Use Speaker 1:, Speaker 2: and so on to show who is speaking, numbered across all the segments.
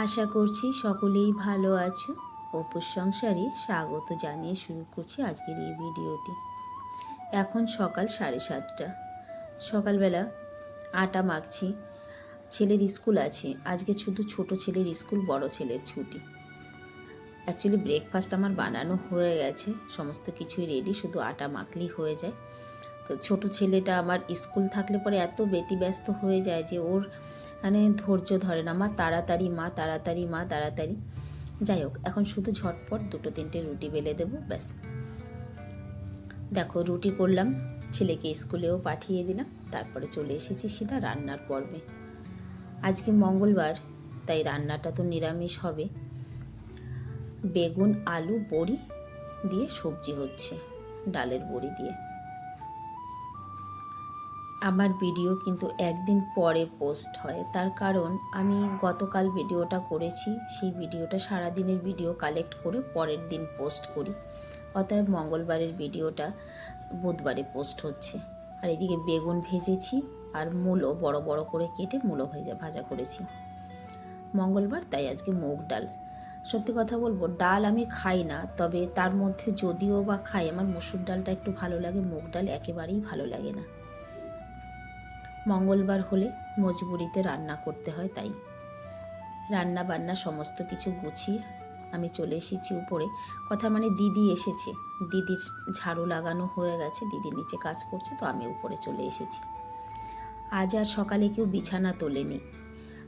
Speaker 1: আশা করছি সকলেই ভালো আছো। অপুর সংসারে স্বাগত জানিয়ে শুরু করছি আজকের এই ভিডিওটি। এখন সকাল সাড়ে সাতটা। সকালবেলা আটা মাখছি, ছেলের স্কুল আছে। আজকে শুধু ছোট ছেলের স্কুল, বড় ছেলের ছুটি। অ্যাকচুয়ালি ব্রেকফাস্ট আমার বানানো হয়ে গেছে, সমস্ত কিছুই রেডি শুধু আটা মাখলেই হয়ে যায়। তো ছোট ছেলেটা আমার স্কুল থাকলে পরে এত ব্যতিব্যস্ত হয়ে যায় যে ওর মানে ধৈর্য ধরে না। মা, তাড়াতাড়ি মা তাড়াতাড়ি মা, তাড়াতাড়ি। যাই হোক, এখন শুধু ঝটপট দুটো তিনটে রুটি বেলে দেবো, ব্যাস। দেখো, রুটি করলাম, ছেলেকে স্কুলেও পাঠিয়ে দিলাম, তারপরে চলে এসেছি সিধা রান্নার পর্বে। আজকে মঙ্গলবার, তাই রান্নাটা তো নিরামিষ হবে। বেগুন, আলু, বড়ি দিয়ে সবজি হচ্ছে, ডালের বড়ি দিয়ে। আমার ভিডিও কিন্তু একদিন পরে পোস্ট হয়। তার কারণ আমি গতকাল ভিডিওটা করেছি, সেই ভিডিওটা সারাদিনের ভিডিও কালেক্ট করে পরের দিন পোস্ট করি। অতএব মঙ্গলবারের ভিডিওটা বুধবারে পোস্ট হচ্ছে। আর এদিকে বেগুন ভেজেছি আর মূলো বড় বড় করে কেটে মূলো ভেজা, ভাজা করেছি। মঙ্গলবার তাই আজকে মুগ ডাল। সত্যি কথা বলব, ডাল আমি খাই না, তবে তার মধ্যে যদিও বা খাই, আমার মসুর ডালটা একটু ভালো লাগে, মুগ ডাল একেবারেই ভালো লাগে না। মঙ্গলবার হলে মজবুরিতে রান্না করতে হয় তাই। রান্না বান্না সমস্ত কিছু গুছিয়ে আমি চলে এসেছি উপরে। কথা মানে দিদি এসেছে। দিদির ঝাড়ু লাগানো হয়ে গেছে, দিদি নিচে কাজ করছে, তো আমি উপরে চলে এসেছি। আজ আর সকালে কেউ বিছানা তোলেনি।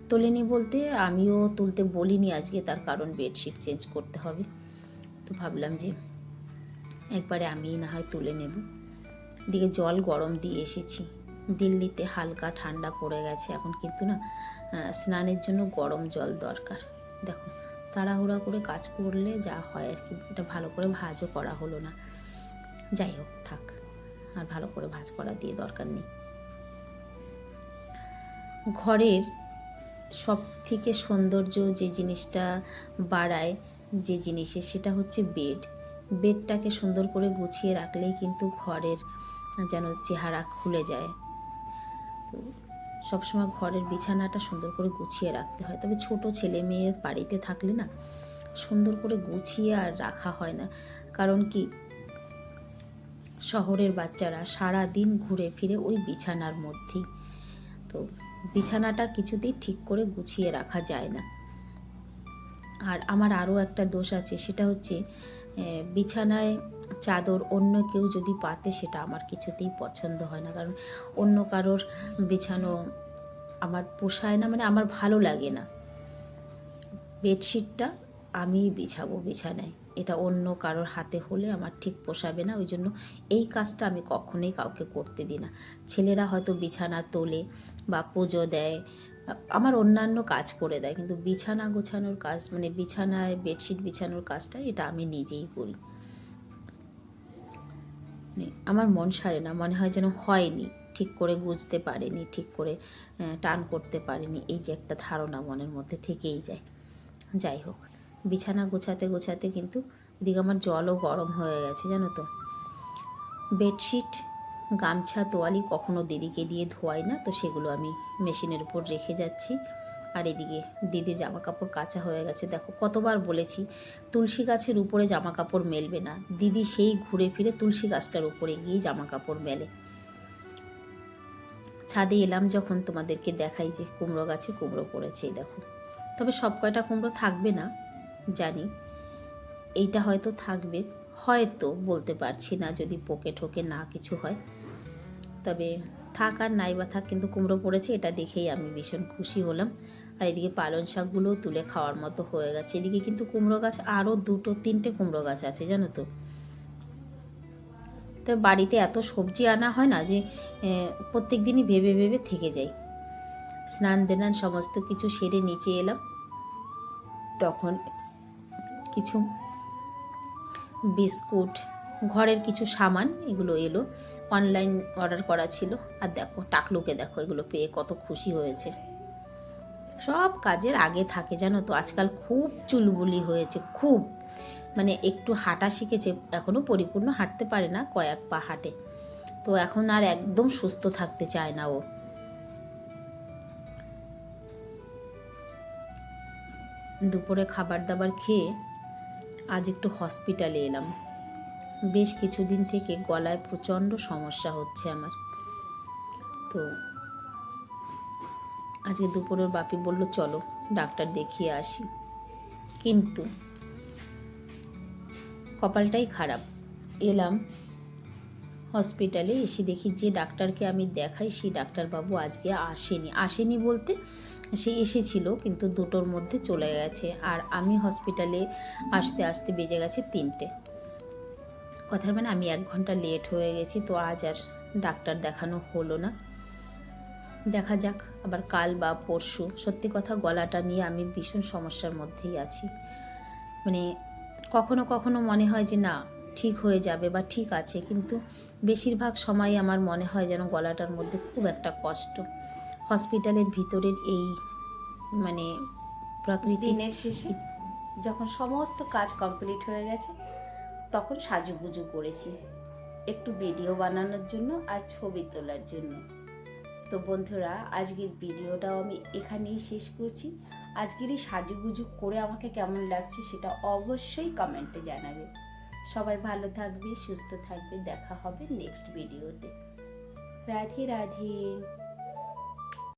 Speaker 1: তোলেনি বলতে আমিও তুলতে বলিনি আজকে, তার কারণ বেডশিট চেঞ্জ করতে হবে। তো ভাবলাম যে একবারে আমিই না হয় তুলে নেব। দিকে জল গরম দিয়ে এসেছি। দিল্লিতে হালকা ঠান্ডা পড়ে গেছে। এখন কিন্তু না স্নানের জন্য গরম জল দরকার। দেখো, তাড়াহুড়া করে কাজ করলে যা হয় আর কি, এটা ভালো করে ভাজও করা হলো না। যাই হোক, থাক, আর ভালো করে ভাজ করা দিয়ে দরকার নেই। ঘরের সব থেকে সৌন্দর্য যে জিনিসটা বাড়ায়, যে জিনিসে, সেটা হচ্ছে বেড। বেডটাকে সুন্দর করে গুছিয়ে রাখলেই কিন্তু ঘরের যেন চেহারা খুলে যায়। সবসময় ঘরের বিছানাটা সুন্দর করে গুছিয়ে রাখতে হয়। তবে ছোট ছেলে মেয়ে বাড়িতে থাকলে না, সুন্দর করে গুছিয়ে আর রাখা হয় না। কারণ কি? শহরের বাচ্চারা সারা দিন ঘুরে ফিরে ওই বিছানার মধ্যেই। তো বিছানাটা কিছুতেই ঠিক করে গুছিয়ে রাখা যায় না। আর আমার আরও একটা দোষ আছে, সেটা হচ্ছে বিছানায় চাদর অন্য কেউ যদি পাতে সেটা আমার কিছুতেই পছন্দ হয় না। কারণ অন্য কারোর বিছানো আমার পোষায় না মানে আমার ভালো লাগে না। বেডশিটটা আমি বিছাবো বিছানায়। এটা অন্য কারোর হাতে হলে আমার ঠিক পোষাবে না, ওই জন্য এই কাজটা আমি কখনোই কাউকে করতে দিই না। ছেলেরা হয়তো বিছানা তোলে বা পুজো দেয় আমার অন্যান্য কাজ করে দেয়, কিন্তু বিছানা গোছানোর কাজ মানে বিছানায় বেডশিট বিছানোর কাজটা এটা আমি নিজেই করি। মানে আমার মন সারে না, মনে হয় যেন হয়নি, ঠিক করে গুজতে পারেনি, ঠিক করে টান করতে পারেনি, এই যে একটা ধারণা মনের মধ্যে থেকেই যায়। যাই হোক, বিছানা গোছাতে গোছাতে কিন্তু ওদিকে আমার জলও গরম হয়ে গেছে, জানো তো। বেডশিট গামছা, তোয়ালি কখনো দিদিকে দিয়ে ধোয়াই না, তো সেগুলো আমি মেশিনের উপর রেখে যাচ্ছি। আর এদিকে দিদির জামা কাপড় কাঁচা হয়ে গেছে। দেখো, কতবার বলেছি, তুলসী গাছের উপরে জামা কাপড় মেলবে না। দিদি সেই ঘুরে ফিরে তুলসী গাছটার উপরে গিয়ে জামা কাপড় মেলে। ছাদে এলাম যখন তোমাদেরকে দেখাই যে কুমড়ো গাছে কুমড়ো পড়েছে, দেখো। তবে সব কয়টা কুমড়ো থাকবে না, জানি। এইটা হয়তো থাকবে, হয়তো বলতে পারছি না যদি পোকে ঠোকে না কিছু হয়। তবে থাক আর নাই বা থাক, কিন্তু কুমড়ো পড়েছে, এটা দেখেই আমি ভীষণ খুশি হলাম। আর এদিকে পালং শাকগুলোও তুলে খাওয়ার মতো হয়ে গেছে। এদিকে কিন্তু কুমড়ো গাছ আরও দুটো, তিনটে কুমড়ো গাছ আছে, জানো তো। তো বাড়িতে এত সবজি আনা হয় না যে প্রত্যেক দিনই ভেবে ভেবে থেকে যাই স্নান দেনান সমস্ত কিছু সেরে নিচে এলাম। তখন কিছু বিস্কুট ঘরের কিছু সামান, এগুলো এলো। অনলাইন অর্ডার করা ছিল। আর দেখো, টাকলুকে দেখো, এগুলো পেয়ে কত খুশি হয়েছে। সব কাজের আগে থাকে, জানো তো? আজকাল খুব চুলবুলি হয়েছে, খুব। মানে একটু হাঁটা শিখেছে এখনও পরিপূর্ণ হাঁটতে পারে না কয়েক পা হাঁটে। তো এখন আর একদম সুস্থ থাকতে চায় না ও। দুপুরে খাবার দাবার খেয়ে আজ একটু হসপিটালে এলাম। বেশ কিছুদিন থেকে গলায় প্রচণ্ড সমস্যা হচ্ছে আমার। তো আজকে দুপুরের বাপি বলল, চলো, ডাক্তার দেখিয়ে আসি। কিন্তু কপালটাই খারাপ। এলাম হসপিটালে, এসে দেখি যে ডাক্তারকে আমি দেখাই, সেই ডাক্তারবাবু আজকে আসেনি। আসেনি বলতে সে এসেছিল, কিন্তু দুটোর মধ্যে চলে গেছে। আর আমি হসপিটালে আসতে আসতে বেজে গেছে তিনটে। কথার মানে আমি এক ঘণ্টা লেট হয়ে গেছি, তো আজ আর ডাক্তার দেখানো হলো না। দেখা যাক, আবার কাল বা পরশু। সত্যি কথা, গলাটা নিয়ে আমি ভীষণ সমস্যার মধ্যেই আছি। মানে কখনো কখনো মনে হয় যে, না, ঠিক হয়ে যাবে বা ঠিক আছে, কিন্তু বেশিরভাগ সময় আমার মনে হয় যেন গলাটার মধ্যে খুব একটা কষ্ট। হসপিটালের ভিতরের এই মানে প্রাকৃতিক
Speaker 2: দিনের শেষে যখন সমস্ত কাজ কমপ্লিট হয়ে গেছে তখন সাজুগুজু করেছি। একটু ভিডিও বানানোর জন্য আর ছবি তোলার জন্য। তো বন্ধুরা, আজকের ভিডিওটাও আমি এখানেই শেষ করছি। আজকের এই সাজুগুজু করে আমাকে কেমন লাগছে সেটা অবশ্যই কমেন্টে জানাবে। সবাই ভালো থাকবে, সুস্থ থাকবে, দেখা হবে নেক্সট ভিডিওতে রাধে রাধে।